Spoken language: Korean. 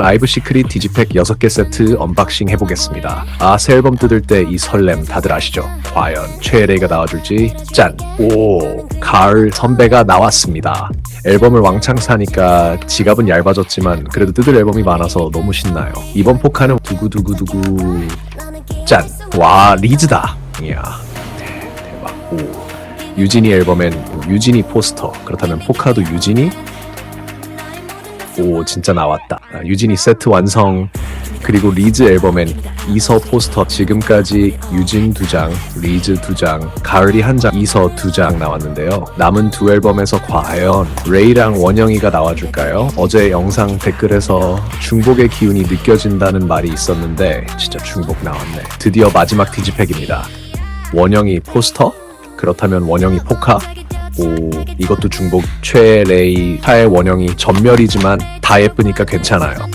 라이브 시크릿 디지팩 6개 세트 언박싱 해보겠습니다. 아, 새 앨범 뜯을 때 이 설렘 다들 아시죠? 과연 최애레이가 나와줄지 짠! 오! 가을 선배가 나왔습니다. 앨범을 왕창 사니까 지갑은 얇아졌지만 그래도 뜯을 앨범이 많아서 너무 신나요. 이번 포카는 두구두구두구 짠! 와, 리즈다! 이야, 대, 대박. 오. 유진이 앨범엔 유진이 포스터. 그렇다면 포카도 유진이? 오 진짜 나왔다. 아, 유진이 세트 완성. 그리고 리즈 앨범엔 이서 포스터 지금까지 유진 두 장, 리즈 두 장, 가을이 한 장, 이서 두 장 나왔는데요. 남은 두 앨범에서 과연 레이랑 원영이가 나와줄까요? 어제 영상 댓글에서 중복의 기운이 느껴진다는 말이 있었는데 진짜 중복 나왔네. 드디어 마지막 디지팩입니다. 원영이 포스터? 그렇다면 원영이 포카? 오 이것도 중복 최레이 타의 원영이 전멸이지만 다 예쁘니까 괜찮아요